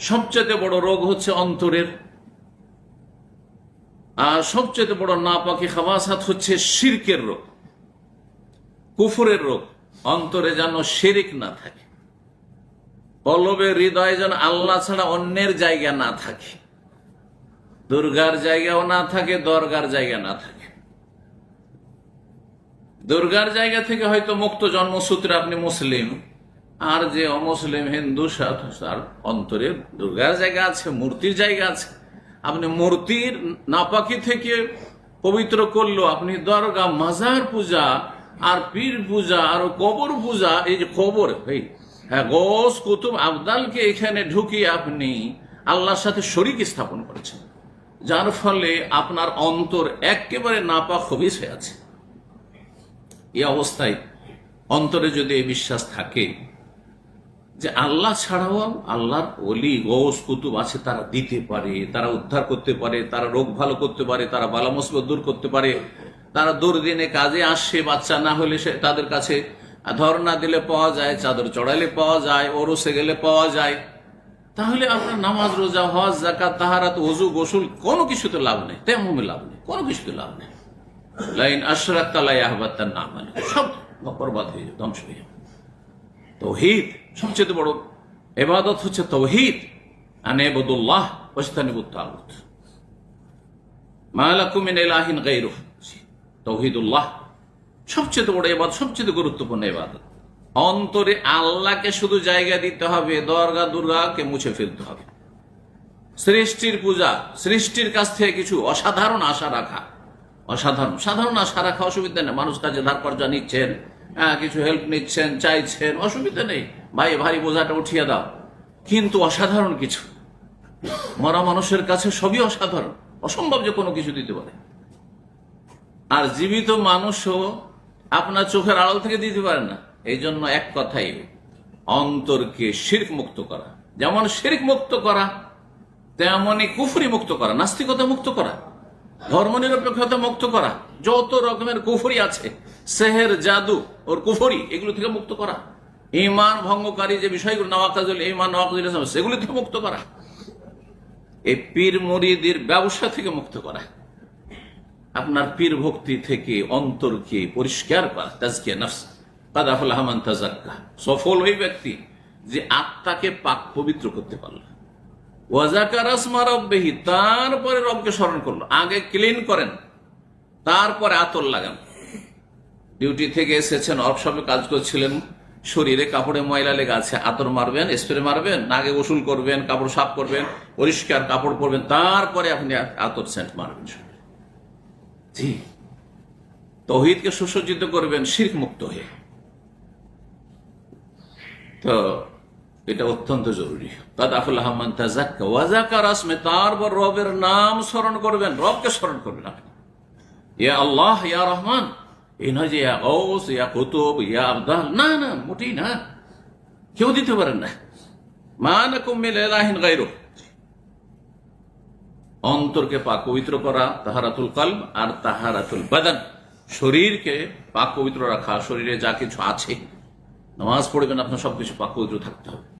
সবচেয়ে বড় রোগ হচ্ছে অন্তরের। আর সবচেয়ে বড় নাপাকি খাবাসাত হচ্ছে শিরকের রোগ। কুফুরের রোগ। অন্তরে যেন শিরিক না থাকে। কলবে হৃদয়ে যেন আল্লাহ ছাড়া অন্যের জায়গা না থাকে। দুর্গার জায়গাও না থাকে, দরগার জায়গা না থাকে। দুর্গার জায়গা থেকে হয়তো মুক্ত জন্মসূত্রে আপনি মুসলিম। আর যে অমুসলিম হিন্দু তার অন্তরে দুর্গার জায়গা আছে, মূর্তির জায়গা আছে। আপনি মূর্তির নাপাকি থেকে পবিত্র করল, আপনি দরগা, মাজার পূজা, আর পীর পূজা, আর কবর পূজা, এই যে কবর, এই হ্যাঁ গোস কুতুব, আবদালকে এখানে ঢুকিয়ে আপনি আল্লাহর সাথে শরিক স্থাপন করেছেন। যার ফলে আপনার অন্তর একেবারে নাপাক হবিস হয়ে আছে। এই অবস্থায় অন্তরে যদি এই বিশ্বাস থাকে যে আল্লাহ ছাড়াও আল্লাহর অলি গৌস কুতুব আছে, তারা দিতে পারে, তারা উদ্ধার করতে পারে, তারা রোগ ভালো করতে পারে, তারা বালা দূর করতে পারে, তারা দুর্দিনে কাজে আসছে বাচ্চা না হলে সে তাদের কাছে ধর্ণা দিলে পাওয়া যায়, চাদর চড়াইলে পাওয়া যায়, ওরসে গেলে পাওয়া যায়। তাহলে আপনার নামাজ, রোজা, হজ জাকাত তাহারাত ওজু গোসল, কোনো কিছুতে লাভ নেই তেমন লাভ নেই, কোনো কিছুতে লাভ নেই। লাইন আশরাক তালাই আহবাদ তার নাম মানে সব বরবাদ হয়ে যাবে ধ্বংস হয়ে যাবে তৌহিদ সবচেয়ে বড় এবাদত হচ্ছে তৌহিদ। অন্তরে আল্লাহকে শুধু জায়গা দিতে হবে, দরগা মুছে ফেলতে হবে। সৃষ্টির পূজা, সৃষ্টির কাছ থেকে কিছু অসাধারণ আশা রাখা। অসাধারণ, সাধারণ আশা রাখা অসুবিধা নেই। মানুষ কাছে ধার কর্জা নিচ্ছেন কিছু হেল্প নিচ্ছেন, চাইছেন, অসুবিধা নেই। ভাই, ভারী বোঝাটা উঠিয়ে দাও। কিন্তু অসাধারণ কিছু। মরা মানুষের কাছে সবই অসাধারণ। অসম্ভব যে কোনো কিছু দিতে পারে। আর জীবিত মানুষও আপনার চোখের আড়াল থেকে দিতে পারে না। এই জন্য এক কথাই, অন্তরকে শির্ক মুক্ত করা। যেমন শির্ক মুক্ত করা তেমনই কুফরি মুক্ত করা, নাস্তিকতা মুক্ত করা, ধর্মনিরপেক্ষতা মুক্ত করা, যত রকমের কুফরি আছে সেহের, জাদু, ওর কুফরি, এগুলো থেকে মুক্ত করা। ইমান ভঙ্গকারী যে বিষয়গুলো নওয়াকাজুল ইমান ইসলাম, সেগুলি থেকে মুক্ত করা। এই পীর মুরিদের ব্যবসা থেকে মুক্ত করা। আপনার পীর ভক্তি থেকে অন্তরকে পরিষ্কার করা নফস। কাদাফুল আহমান তাজাক্কা। সফল ওই ব্যক্তি যে আত্মাকে পাক পবিত্র করতে পারল। ওয়াজাকার আসমা রব্বেহি, তারপরে রবকে স্মরণ করল। আগে ক্লিন করেন, তারপরে আতর লাগান। ডিউটি থেকে এসেছেন অফসবে কাজ করছিলেন, শরীরে কাপড়ে ময়লা লেগে আছে, আতর মারবেন স্প্রে মারবেন নাগে গোসল করবেন, কাপড় সাফ করবেন, পরিষ্কার কাপড় পরবেন, তারপরে আপনি আতর সেন্ট মারবেন জি। তহিদকে সুসজ্জিত করবেন, শির্ক মুক্ত হয়ে। তো, এটা অত্যন্ত জরুরি। তারপর রবের নাম স্মরণ করবেন, রবকে স্মরণ করবেন আপনি। ইয়া আল্লাহ, ইয়া রহমান এই নয় যে গৌস ইয়া কুতুব ইয়া আবদাল না না মোটেই না কেউ দিতে পারেন না মানাকুম মিল ইলাহিন গায়রু অন্তরকে পাক পবিত্র করা তাহারাতুল কলব আর তাহারাতুল বাদান শরীরকে পাক পবিত্র রাখা শরীরে যা কিছু আছে নামাজ পড়বেন আপনার সবকিছু পাক পবিত্র থাকতে হবে